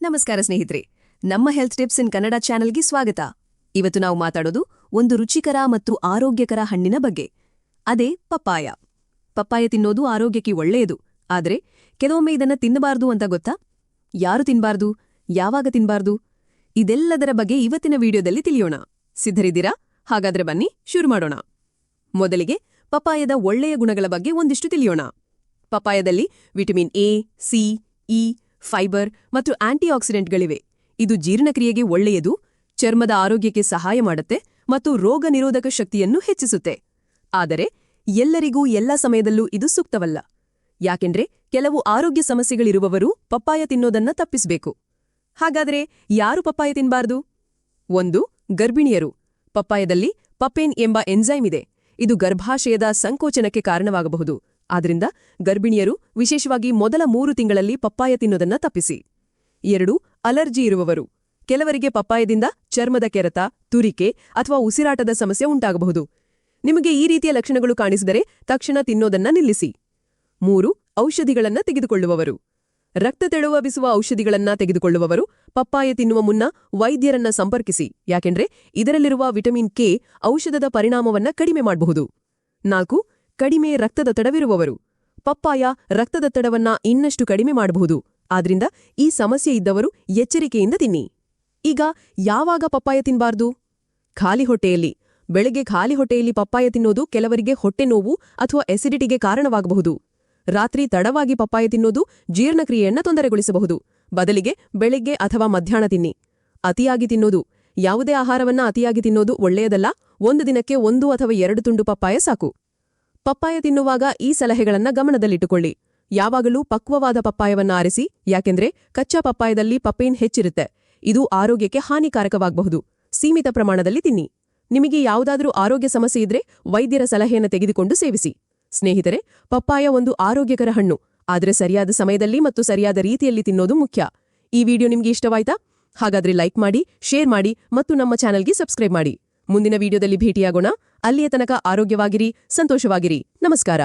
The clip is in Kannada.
ನಮಸ್ಕಾರ ಸ್ನೇಹಿತರೆ, ನಮ್ಮ ಹೆಲ್ತ್ ಟಿಪ್ಸ್ ಇನ್ ಕನ್ನಡ ಚಾನೆಲ್ಗೆ ಸ್ವಾಗತ. ಇವತ್ತು ನಾವು ಮಾತಾಡೋದು ಒಂದು ರುಚಿಕರ ಮತ್ತು ಆರೋಗ್ಯಕರ ಹಣ್ಣಿನ ಬಗ್ಗೆ. ಅದೇ ಪಪ್ಪಾಯ. ಪಪ್ಪಾಯ ತಿನ್ನೋದು ಆರೋಗ್ಯಕ್ಕೆ ಒಳ್ಳೆಯದು, ಆದರೆ ಕೆಲವೊಮ್ಮೆ ಇದನ್ನ ತಿನ್ನಬಾರ್ದು ಅಂತ ಗೊತ್ತಾ? ಯಾರು ತಿನ್ಬಾರ್ದು? ಯಾವಾಗ ತಿನ್ಬಾರ್ದು? ಇದೆಲ್ಲದರ ಬಗ್ಗೆ ಇವತ್ತಿನ ವಿಡಿಯೋದಲ್ಲಿ ತಿಳಿಯೋಣ. ಸಿದ್ಧರಿದ್ದೀರಾ? ಹಾಗಾದ್ರೆ ಬನ್ನಿ, ಶುರು ಮಾಡೋಣ. ಮೊದಲಿಗೆ ಪಪ್ಪಾಯದ ಒಳ್ಳೆಯ ಗುಣಗಳ ಬಗ್ಗೆ ಒಂದಿಷ್ಟು ತಿಳಿಯೋಣ. ಪಪ್ಪಾಯದಲ್ಲಿ vitamin A, C, E fibre ಮತ್ತು ಆಂಟಿಆಕ್ಸಿಡೆಂಟ್ಗಳಿವೆ. ಇದು ಜೀರ್ಣಕ್ರಿಯೆಗೆ ಒಳ್ಳೆಯದು, ಚರ್ಮದ ಆರೋಗ್ಯಕ್ಕೆ ಸಹಾಯ ಮಾಡುತ್ತೆ ಮತ್ತು ರೋಗ ನಿರೋಧಕ ಶಕ್ತಿಯನ್ನು ಹೆಚ್ಚಿಸುತ್ತೆ. ಆದರೆ ಎಲ್ಲರಿಗೂ ಎಲ್ಲ ಸಮಯದಲ್ಲೂ ಇದು ಸೂಕ್ತವಲ್ಲ. ಯಾಕೆಂದ್ರೆ ಕೆಲವು ಆರೋಗ್ಯ ಸಮಸ್ಯೆಗಳಿರುವವರು ಪಪ್ಪಾಯ ತಿನ್ನೋದನ್ನ ತಪ್ಪಿಸಬೇಕು. ಹಾಗಾದ್ರೆ ಯಾರು ಪಪ್ಪಾಯ ತಿನ್ಬಾರ್ದು? ಒಂದು, ಗರ್ಭಿಣಿಯರು. ಪಪ್ಪಾಯದಲ್ಲಿ ಪಪೇನ್ ಎಂಬ ಎಂಜೈಮ್ ಇದೆ. ಇದು ಗರ್ಭಾಶಯದ ಸಂಕೋಚನಕ್ಕೆ ಕಾರಣವಾಗಬಹುದು. ಆದ್ರಿಂದ ಗರ್ಭಿಣಿಯರು ವಿಶೇಷವಾಗಿ ಮೊದಲ ಮೂರು ತಿಂಗಳಲ್ಲಿ ಪಪ್ಪಾಯ ತಿನ್ನೋದನ್ನ ತಪ್ಪಿಸಿ. ಎರಡು, ಅಲರ್ಜಿ ಇರುವವರು. ಕೆಲವರಿಗೆ ಪಪ್ಪಾಯದಿಂದ ಚರ್ಮದ ಕೆರೆತ, ತುರಿಕೆ ಅಥವಾ ಉಸಿರಾಟದ ಸಮಸ್ಯೆ ಉಂಟಾಗಬಹುದು. ನಿಮಗೆ ಈ ರೀತಿಯ ಲಕ್ಷಣಗಳು ಕಾಣಿಸಿದರೆ ತಕ್ಷಣ ತಿನ್ನೋದನ್ನ ನಿಲ್ಲಿಸಿ. ಮೂರು, ಔಷಧಿಗಳನ್ನ ತೆಗೆದುಕೊಳ್ಳುವವರು. ರಕ್ತ ತೆಳುವಬಿಸುವ ಔಷಧಿಗಳನ್ನ ತೆಗೆದುಕೊಳ್ಳುವವರು. ಪಪ್ಪಾಯ ತಿನ್ನುವ ಮುನ್ನ ವೈದ್ಯರನ್ನ ಸಂಪರ್ಕಿಸಿ. ಯಾಕೆಂದ್ರೆ ಇದರಲ್ಲಿರುವ ವಿಟಮಿನ್ ಕೆ ಔಷಧದ ಪರಿಣಾಮವನ್ನ ಕಡಿಮೆ ಮಾಡಬಹುದು. ನಾಲ್ಕು ಕಡಿಮೆ ರಕ್ತದೊತ್ತಡವಿರುವವರು ಪಪ್ಪಾಯ ರಕ್ತದೊತ್ತಡವನ್ನ ಇನ್ನಷ್ಟು ಕಡಿಮೆ ಮಾಡಬಹುದು. ಆದ್ರಿಂದ ಈ ಸಮಸ್ಯೆ ಇದ್ದವರು ಎಚ್ಚರಿಕೆಯಿಂದ ತಿನ್ನಿ. ಈಗ ಯಾವಾಗ ಪಪ್ಪಾಯ ತಿನ್ಬಾರ್ದು? ಖಾಲಿ ಹೊಟ್ಟೆಯಲ್ಲಿ. ಬೆಳಗ್ಗೆ ಖಾಲಿ ಹೊಟ್ಟೆಯಲ್ಲಿ ಪಪ್ಪಾಯ ತಿನ್ನೋದು ಕೆಲವರಿಗೆ ಹೊಟ್ಟೆ ನೋವು ಅಥವಾ ಎಸಿಡಿಟಿಗೆ ಕಾರಣವಾಗಬಹುದು. ರಾತ್ರಿ ತಡವಾಗಿ ಪಪ್ಪಾಯ ತಿನ್ನೋದು ಜೀರ್ಣಕ್ರಿಯೆಯನ್ನ ತೊಂದರೆಗೊಳಿಸಬಹುದು. ಬದಲಿಗೆ ಬೆಳಿಗ್ಗೆ ಅಥವಾ ಮಧ್ಯಾಹ್ನ ತಿನ್ನಿ. ಅತಿಯಾಗಿ ತಿನ್ನೋದು. ಯಾವುದೇ ಆಹಾರವನ್ನ ಅತಿಯಾಗಿ ತಿನ್ನೋದು ಒಳ್ಳೆಯದಲ್ಲ. ಒಂದು ದಿನಕ್ಕೆ ಒಂದು ಅಥವಾ ಎರಡು ತುಂಡು ಪಪ್ಪಾಯ ಸಾಕು. ಪಪ್ಪಾಯ ತಿನ್ನುವಾಗ ಈ ಸಲಹೆಗಳನ್ನ ಗಮನದಲ್ಲಿಟ್ಟುಕೊಳ್ಳಿ. ಯಾವಾಗಲೂ ಪಕ್ವವಾದ ಪಪ್ಪಾಯವನ್ನ ಆರಿಸಿ, ಯಾಕೆಂದ್ರೆ ಕಚ್ಚಾ ಪಪ್ಪಾಯದಲ್ಲಿ ಪಪೇನ್ ಹೆಚ್ಚಿರುತ್ತೆ. ಇದು ಆರೋಗ್ಯಕ್ಕೆ ಹಾನಿಕಾರಕವಾಗಬಹುದು. ಸೀಮಿತ ಪ್ರಮಾಣದಲ್ಲಿ ತಿನ್ನಿ. ನಿಮಗೆ ಯಾವುದಾದರೂ ಆರೋಗ್ಯ ಸಮಸ್ಯೆ ಇದ್ರೆ ವೈದ್ಯರ ಸಲಹೆಯನ್ನು ತೆಗೆದುಕೊಂಡು ಸೇವಿಸಿ. ಸ್ನೇಹಿತರೆ, ಪಪ್ಪಾಯ ಒಂದು ಆರೋಗ್ಯಕರ ಹಣ್ಣು. ಆದರೆ ಸರಿಯಾದ ಸಮಯದಲ್ಲಿ ಮತ್ತು ಸರಿಯಾದ ರೀತಿಯಲ್ಲಿ ತಿನ್ನೋದು ಮುಖ್ಯ. ಈ ವಿಡಿಯೋ ನಿಮಗೆ ಇಷ್ಟವಾಯ್ತಾ? ಹಾಗಾದ್ರೆ ಲೈಕ್ ಮಾಡಿ, ಶೇರ್ ಮಾಡಿ ಮತ್ತು ನಮ್ಮ ಚಾನೆಲ್ಗೆ ಸಬ್ಸ್ಕ್ರೈಬ್ ಮಾಡಿ. ಮುಂದಿನ ವಿಡಿಯೋದಲ್ಲಿ ಭೇಟಿಯಾಗೋಣ. ಅಲ್ಲಿಯ ತನಕ ಆರೋಗ್ಯವಾಗಿರಿ ಸಂತೋಷವಾಗಿರಿ. ನಮಸ್ಕಾರ.